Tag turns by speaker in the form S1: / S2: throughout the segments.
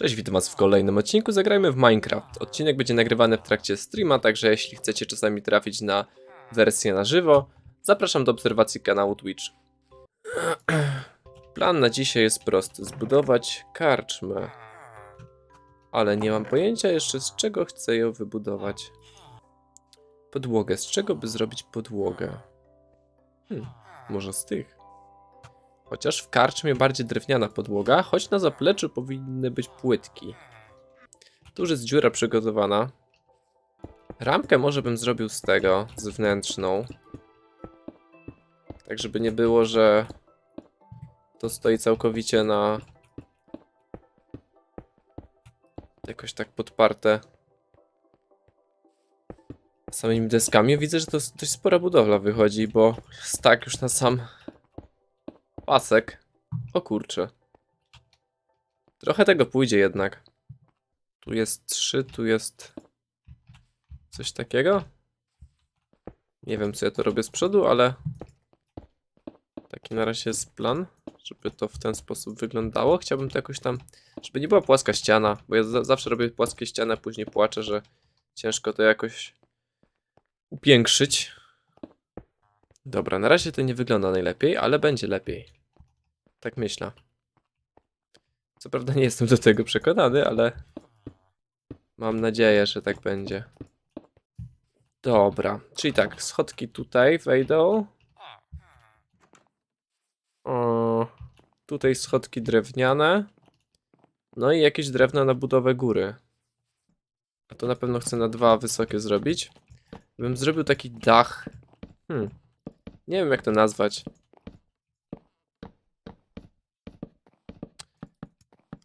S1: Cześć, witam was w kolejnym odcinku. Zagrajmy w Minecraft. Odcinek będzie nagrywany w trakcie streama, także jeśli chcecie czasami trafić na wersję na żywo, zapraszam do obserwacji kanału Twitch. Plan na dzisiaj jest prosty: zbudować karczmę. Ale nie mam pojęcia jeszcze z czego chcę ją wybudować. Podłogę. Z czego by zrobić podłogę? Hmm, może z tych. Chociaż w karczmie bardziej drewniana podłoga, choć na zapleczu powinny być płytki. Tu już jest dziura przygotowana. Ramkę może bym zrobił z tego, zewnętrzną. Tak, żeby nie było, że to stoi całkowicie na... Jakoś tak podparte samymi deskami. Widzę, że to dość spora budowla wychodzi, bo jest tak już na sam pasek. O kurczę. Trochę tego pójdzie jednak. Tu jest 3, tu jest coś takiego. Nie wiem, co ja to robię z przodu, ale taki na razie jest plan, żeby to w ten sposób wyglądało. Chciałbym to jakoś tam, żeby nie była płaska ściana, bo ja za zawsze robię płaskie ściany, a później płaczę, że ciężko to jakoś upiększyć. Dobra, na razie to nie wygląda najlepiej, ale będzie lepiej. Tak myślę. Co prawda nie jestem do tego przekonany, ale mam nadzieję, że tak będzie. Dobra, czyli tak, schodki tutaj wejdą. O, tutaj schodki drewniane. No i jakieś drewno na budowę góry. A to na pewno chcę na dwa wysokie zrobić. Bym zrobił taki dach. Hmm. Nie wiem jak to nazwać.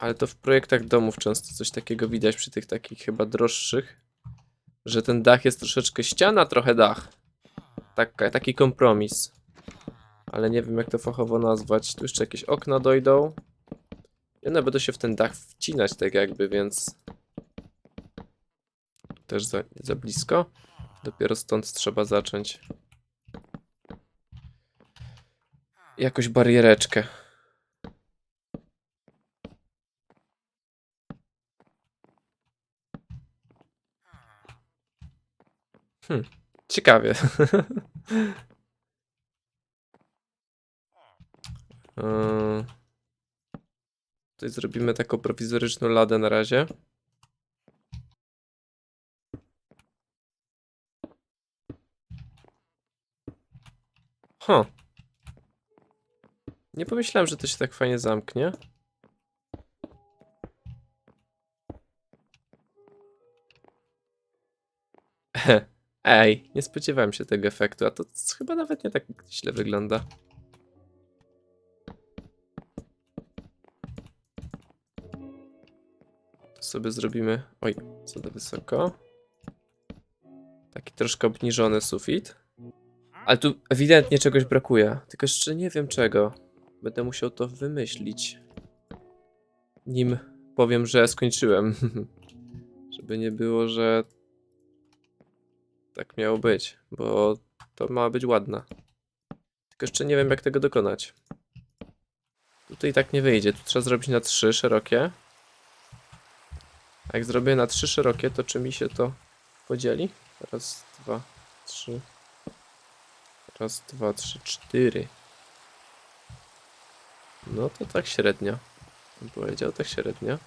S1: Ale to w projektach domów często coś takiego widać przy tych takich chyba droższych. Że ten dach jest troszeczkę ściana, trochę dach. Taki kompromis. Ale nie wiem jak to fachowo nazwać. Tu jeszcze jakieś okna dojdą. I one będą się w ten dach wcinać tak jakby, więc... Też za, za blisko. Dopiero stąd trzeba zacząć. Jakoś bariereczkę. Hmm, ciekawie. Yy, Tutaj zrobimy taką prowizoryczną ladę na razie. Huh. Nie pomyślałem, że to się tak fajnie zamknie. Ej, nie spodziewałem się tego efektu, a to chyba nawet nie tak źle wygląda. Sobie zrobimy... Oj, co za wysoko. Taki troszkę obniżony sufit. Ale tu ewidentnie czegoś brakuje, tylko jeszcze nie wiem czego. Będę musiał to wymyślić. Nim powiem, że skończyłem. Żeby nie było, że tak miało być, bo to ma być ładne. Tylko jeszcze nie wiem, jak tego dokonać. Tutaj tak nie wyjdzie. Tu trzeba zrobić na trzy szerokie. A jak zrobię na trzy szerokie, to czy mi się to podzieli? Raz, dwa, trzy. Raz, dwa, trzy, cztery. No to tak średnio. Bym powiedział tak średnio.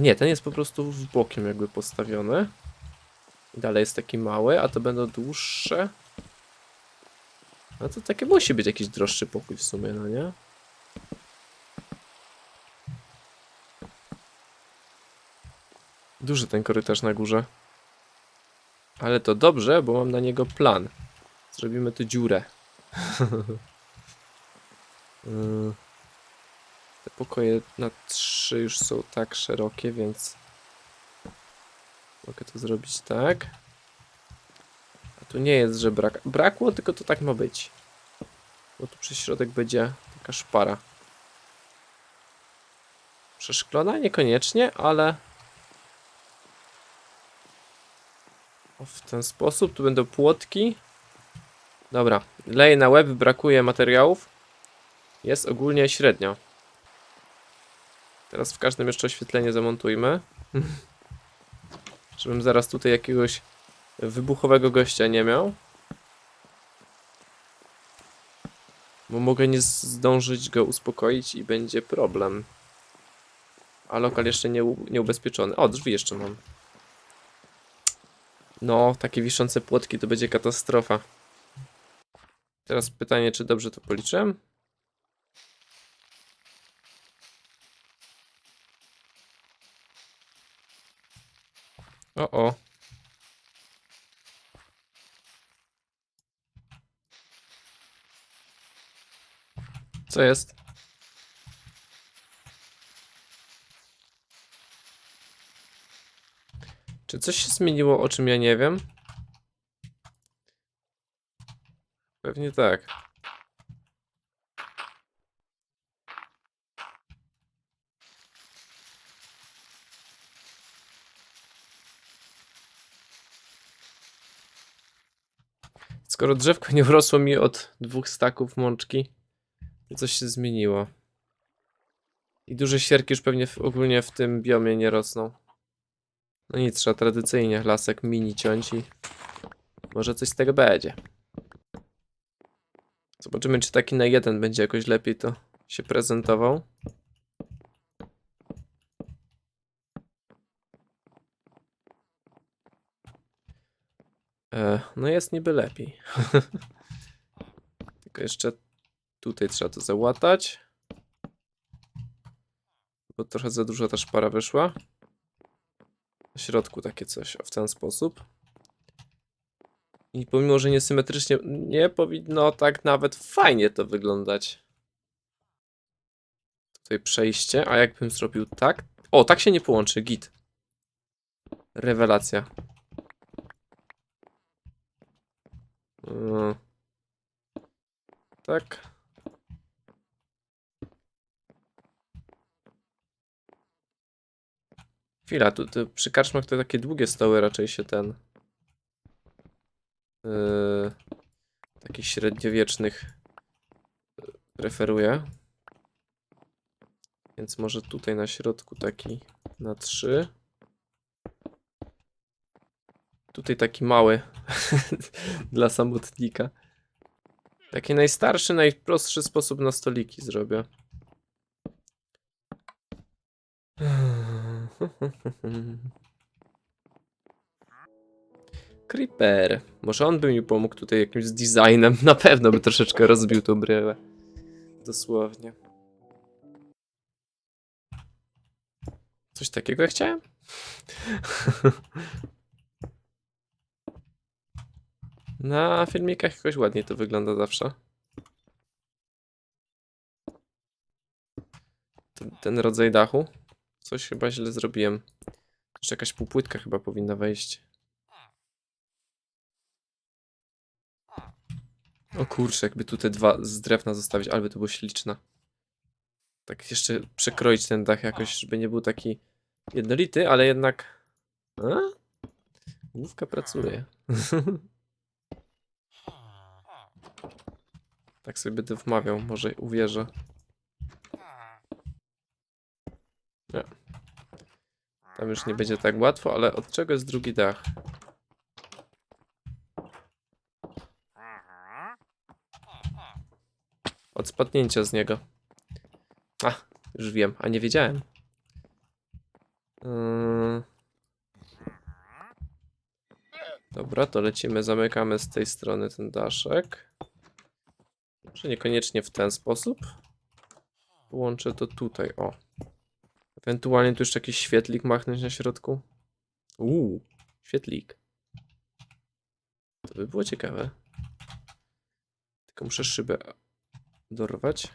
S1: Nie, ten jest po prostu w bokiem jakby postawiony. I dalej jest taki mały, a to będą dłuższe. No to takie musi być jakiś droższy pokój w sumie, no nie? Duży ten korytarz na górze. Ale to dobrze, bo mam na niego plan. Zrobimy tu dziurę. Yy. Te pokoje na trzy już są tak szerokie, więc mogę to zrobić tak. A tu nie jest, że brak. Brakło, tylko to tak ma być. Bo tu przez środek będzie taka szpara. Przeszklona? Niekoniecznie, ale o, w ten sposób. Tu będą płotki. Dobra, leję na łeb, brakuje materiałów. Jest ogólnie średnio. Teraz w każdym jeszcze oświetlenie zamontujmy. Żebym zaraz tutaj jakiegoś wybuchowego gościa nie miał. Bo mogę nie zdążyć go uspokoić i będzie problem. A lokal jeszcze nie, nieubezpieczony. O, drzwi jeszcze mam. No, takie wiszące płotki to będzie katastrofa. Teraz pytanie, czy dobrze to policzyłem? O, o. Co jest? Czy coś się zmieniło, o czym ja nie wiem? Pewnie tak. Skoro drzewko nie urosło mi od dwóch staków mączki, to coś się zmieniło. I duże sierki już pewnie w, ogólnie w tym biomie nie rosną. No nic, trzeba tradycyjnie lasek mini ciąć i może coś z tego będzie. Zobaczymy, czy taki na jeden będzie jakoś lepiej to się prezentował. E, no jest niby lepiej. Tylko jeszcze tutaj trzeba to załatać. Bo trochę za dużo ta szpara wyszła. W środku takie coś, w ten sposób. I pomimo, że niesymetrycznie, nie powinno tak nawet fajnie to wyglądać. Tutaj przejście, a jakbym zrobił tak? O, tak się nie połączy, git. Rewelacja. Yy. Tak. Chwila, tu, tu przy karczmach to takie długie stoły raczej się ten... Yy, takich średniowiecznych yy, preferuje. Więc może tutaj na środku taki na trzy. Tutaj taki mały dla samotnika. Taki najstarszy, najprostszy sposób na stoliki zrobię. Creeper. Może on by mi pomógł tutaj jakimś designem. Na pewno by troszeczkę rozbił tą bryłę. Dosłownie. Coś takiego chciałem? Na filmikach jakoś ładniej to wygląda zawsze. Ten, rodzaj dachu. Coś chyba źle zrobiłem. Jeszcze jakaś półpłytka chyba powinna wejść. O kurczę, jakby tu te dwa z drewna zostawić, ale by to było śliczne. Tak jeszcze przekroić ten dach jakoś, żeby nie był taki jednolity, ale jednak... A? Główka pracuje. tak sobie będę wmawiał, może uwierzę. Nie. Tam już nie będzie tak łatwo, ale od czego jest drugi dach? Od spadnięcia z niego. A, już wiem, a nie wiedziałem. Yy. Dobra, to lecimy, zamykamy z tej strony ten daszek. Może niekoniecznie w ten sposób. Połączę to tutaj, o. Ewentualnie tu jeszcze jakiś świetlik machnąć na środku. Uuu, świetlik. To by było ciekawe. Tylko muszę szybę dorwać.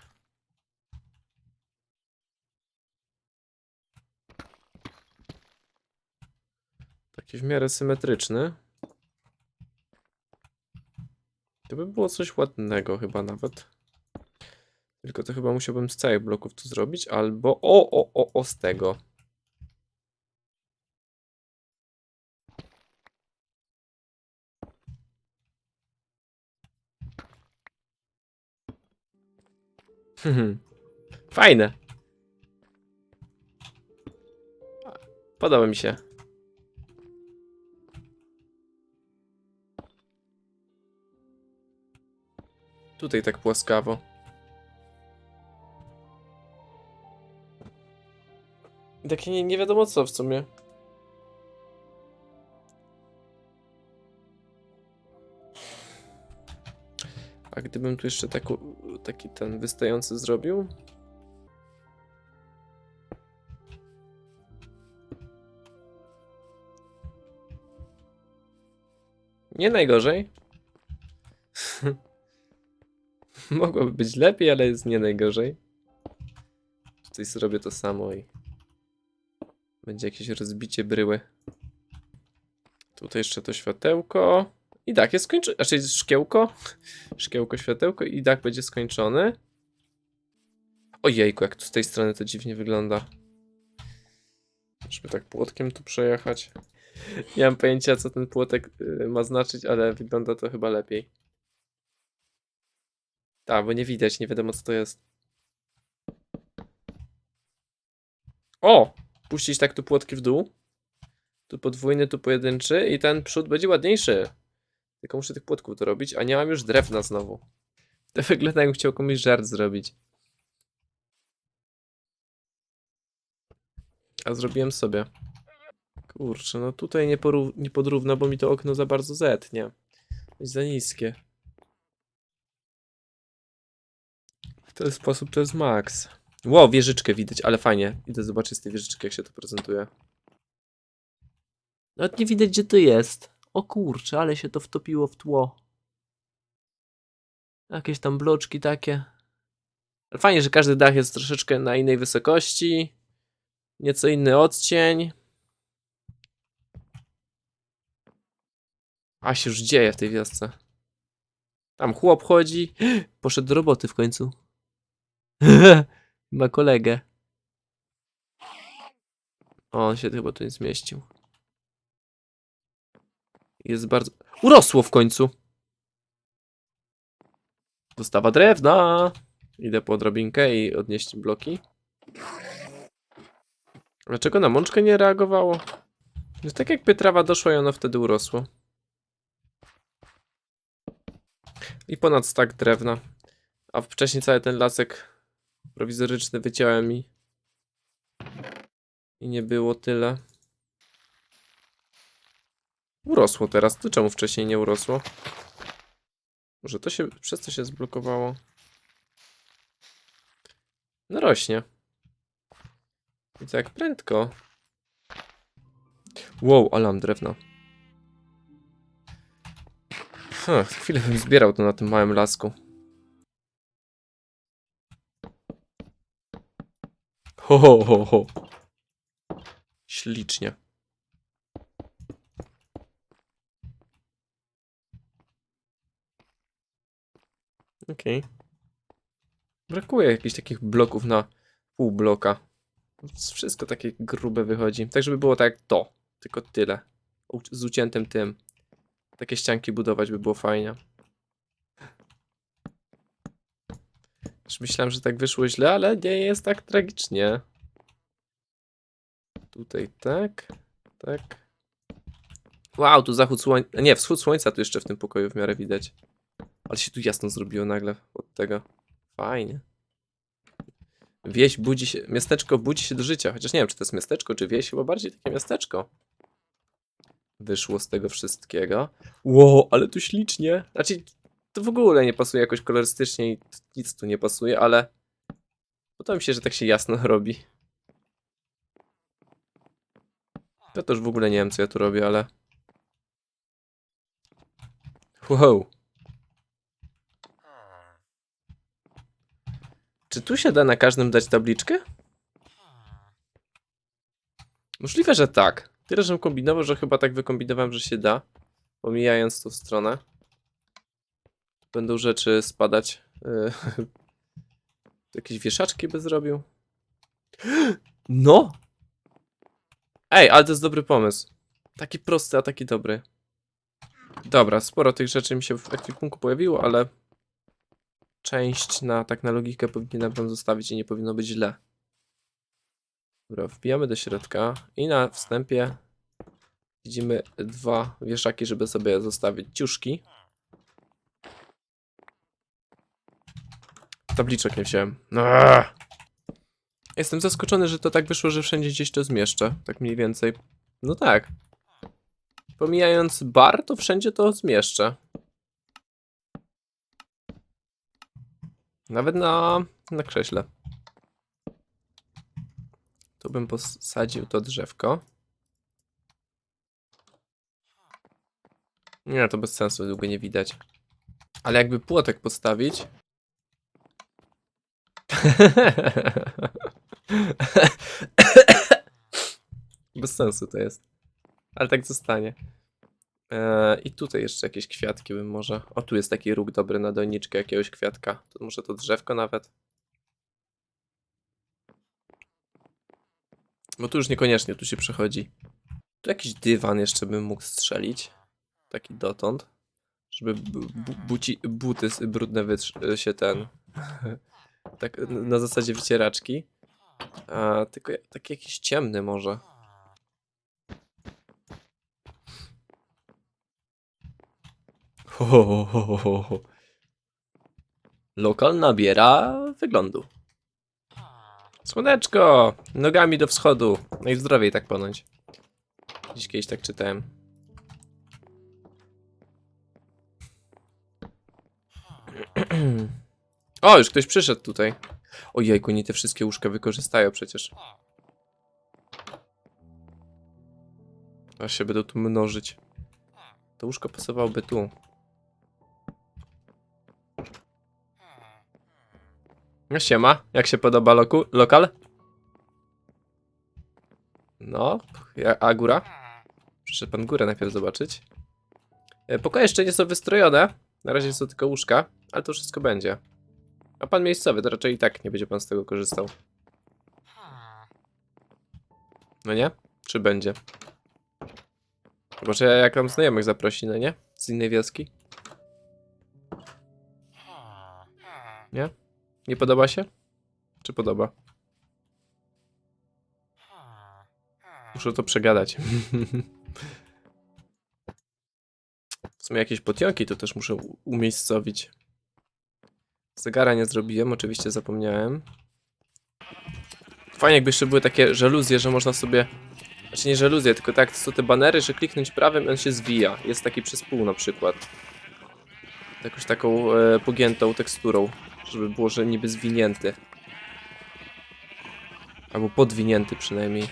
S1: Taki w miarę symetryczny. To by było coś ładnego chyba nawet. Tylko to chyba musiałbym z całych bloków to zrobić, albo o, o, o, o z tego. Mhm. Fajne. Podoba mi się. Tutaj tak płaskawo. Takie nie, nie wiadomo co w sumie. A gdybym tu jeszcze taku, taki ten wystający zrobił? Nie najgorzej. Mogłoby być lepiej, ale jest nie najgorzej. Tutaj zrobię to samo i będzie jakieś rozbicie bryły. Tutaj jeszcze to światełko. I dach jest skończony. Znaczy jest szkiełko. Szkiełko, światełko i dach będzie skończony. Ojejku, jak tu z tej strony to dziwnie wygląda. Żeby tak płotkiem tu przejechać. Nie mam pojęcia, co ten płotek y, ma znaczyć, ale wygląda to chyba lepiej. Tak, bo nie widać, nie wiadomo co to jest. O! Puścić tak tu płotki w dół. Tu podwójny, tu pojedynczy i ten przód będzie ładniejszy. Tylko muszę tych płotków dorobić, a nie mam już drewna znowu. To wygląda jakbym chciał komuś żart zrobić. A zrobiłem sobie. Kurczę, no tutaj nie, nie podrówna, bo mi to okno za bardzo zetnie. Jest za niskie. Ten sposób to jest max. Wow, wieżyczkę widać, ale fajnie. Idę zobaczyć z tej wieżyczki, jak się to prezentuje. Nawet nie widać, gdzie to jest. O kurczę, ale się to wtopiło w tło. Jakieś tam bloczki takie. Ale fajnie, że każdy dach jest troszeczkę na innej wysokości. Nieco inny odcień. A się już dzieje w tej wiosce. Tam chłop chodzi. Poszedł do roboty w końcu. Ma kolegę. O, on się chyba tu nie zmieścił. Jest bardzo... Urosło w końcu! Dostawa drewna! Idę po drabinkę i odnieść bloki. Dlaczego na mączkę nie reagowało? No tak jakby trawa doszła i ono wtedy urosło. I ponad stak drewna. A wcześniej cały ten lasek prowizoryczny wyciąłem i... I nie było tyle. Urosło teraz. To czemu wcześniej nie urosło? Może to się... Przez to się zblokowało. No rośnie. I to jak prędko. Wow, ale mam drewno. Huh, chwilę bym zbierał to na tym małym lasku. Ho, ho, ho, ho. Ślicznie. Okej. Brakuje jakichś takich bloków na pół bloka. Wszystko takie grube wychodzi. Tak, żeby było tak jak to. Tylko tyle. Z uciętym tym. Takie ścianki budować by było fajnie. Już myślałem, że tak wyszło źle, ale nie jest tak tragicznie. Tutaj tak, tak. Wow, tu zachód słońca. Nie, wschód słońca tu jeszcze w tym pokoju w miarę widać. Ale się tu jasno zrobiło nagle od tego. Fajnie. Wieś budzi się, miasteczko budzi się do życia. Chociaż nie wiem, czy to jest miasteczko, czy wieś, chyba bardziej takie miasteczko. Wyszło z tego wszystkiego. Ło, ale tu ślicznie. Znaczy, to w ogóle nie pasuje jakoś kolorystycznie i nic tu nie pasuje, ale podoba mi się, że tak się jasno robi. Ja to w ogóle nie wiem, co ja tu robię, ale... Wow. Czy tu się da na każdym dać tabliczkę? Możliwe, że tak. Tyle, żebym kombinował, że chyba tak wykombinowałem, że się da. Pomijając tą stronę. Będą rzeczy spadać. Yy, Jakieś wieszaczki by zrobił. No! Ej, ale to jest dobry pomysł. Taki prosty, a taki dobry. Dobra, sporo tych rzeczy mi się w ekwipunku pojawiło, ale... część na tak na logikę powinienem tam zostawić i nie powinno być źle. Dobra, wbijamy do środka i na wstępie widzimy dwa wieszaki, żeby sobie zostawić ciuszki. Tabliczek nie wziąłem. Aaaa! Jestem zaskoczony, że to tak wyszło, że wszędzie gdzieś to zmieszczę. Tak mniej więcej. No tak. Pomijając bar, to wszędzie to zmieszczę. Nawet na, na krześle. Tu bym posadził to drzewko. Nie, to bez sensu, długo nie widać. Ale jakby płotek postawić. bez sensu to jest. Ale tak zostanie. Eee, I tutaj jeszcze jakieś kwiatki bym może. O, tu jest taki róg dobry na doniczkę jakiegoś kwiatka. To może to drzewko nawet. Bo tu już niekoniecznie tu się przechodzi. Tu jakiś dywan jeszcze bym mógł strzelić. Taki dotąd. Żeby bu bu buci buty brudne wytrz- się ten. tak n- na zasadzie wycieraczki. A, tylko taki jakiś ciemny może. Ho, ho, ho, ho, ho. Lokal nabiera wyglądu. Słoneczko! Nogami do wschodu. Najzdrowiej tak ponoć. Dziś kiedyś tak czytałem. O, już ktoś przyszedł tutaj. Ojejku, nie te wszystkie łóżka wykorzystają przecież. Aż się będą tu mnożyć. To łóżko pasowałoby tu. No siema, jak się podoba loku, lokal? No, a góra? Przyszedł pan górę najpierw zobaczyć. E, Pokoje jeszcze nie są wystrojone. Na razie są tylko łóżka, ale to wszystko będzie. A pan miejscowy, to raczej i tak nie będzie pan z tego korzystał. No nie? Czy będzie? Chyba, że jak nam znajomych zaprosi, no nie? Z innej wioski? Nie? Nie podoba się? Czy podoba? Muszę to przegadać. W sumie jakieś potionki to też muszę umiejscowić. Zegara nie zrobiłem, oczywiście zapomniałem. Fajnie jakby jeszcze były takie żaluzje, że można sobie... Znaczy nie żaluzje, tylko tak, to są te banery, że kliknąć prawym on się zwija. Jest taki przez pół na przykład. Jakąś taką e, pogiętą teksturą, żeby było, że niby zwinięty. Albo podwinięty przynajmniej.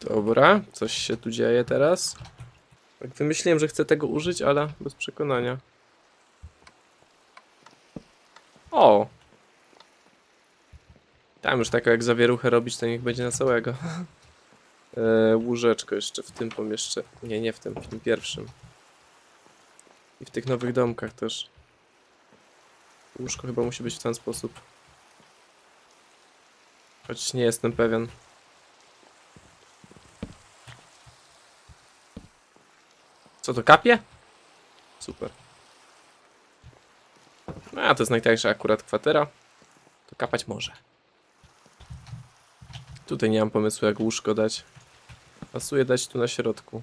S1: Dobra, coś się tu dzieje teraz. Tak wymyśliłem, że chcę tego użyć, ale bez przekonania. O! Tam już taką jak zawieruchę robić, to niech będzie na całego. e, łóżeczko jeszcze w tym pomieszczeniu. Nie, nie w tym, w tym pierwszym. I w tych nowych domkach też. Łóżko chyba musi być w ten sposób. Choć nie jestem pewien. Co to kapie? Super. A to jest najtańsza akurat kwatera. To kapać może. Tutaj nie mam pomysłu jak łóżko dać. Pasuje dać tu na środku.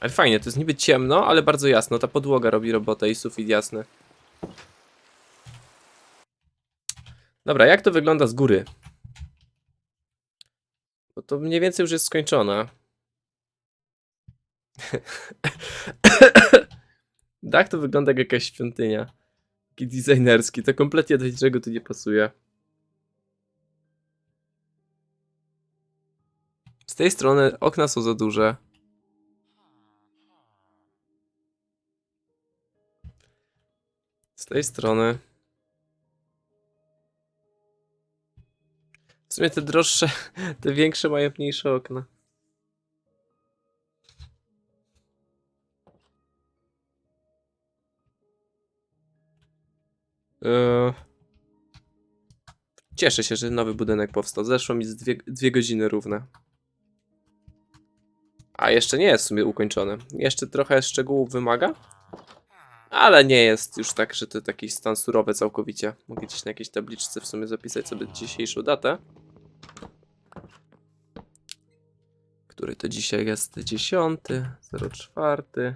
S1: Ale fajnie, to jest niby ciemno, ale bardzo jasno. Ta podłoga robi robotę i sufit jasny. Dobra, jak to wygląda z góry? Bo to mniej więcej już jest skończone. Dach to wygląda jak jakaś świątynia. Taki designerski. To kompletnie do niczego tu nie pasuje. Z tej strony okna są za duże. Z tej strony. W sumie te droższe, te większe mają mniejsze okna. Cieszę się, że nowy budynek powstał. Zeszło mi dwie, dwie godziny równe. A jeszcze nie jest w sumie ukończony. Jeszcze trochę szczegółów wymaga. Ale nie jest już tak, że to taki stan surowy całkowicie. Mogę gdzieś na jakiejś tabliczce w sumie zapisać sobie dzisiejszą datę. Który to dzisiaj jest? 10, 04.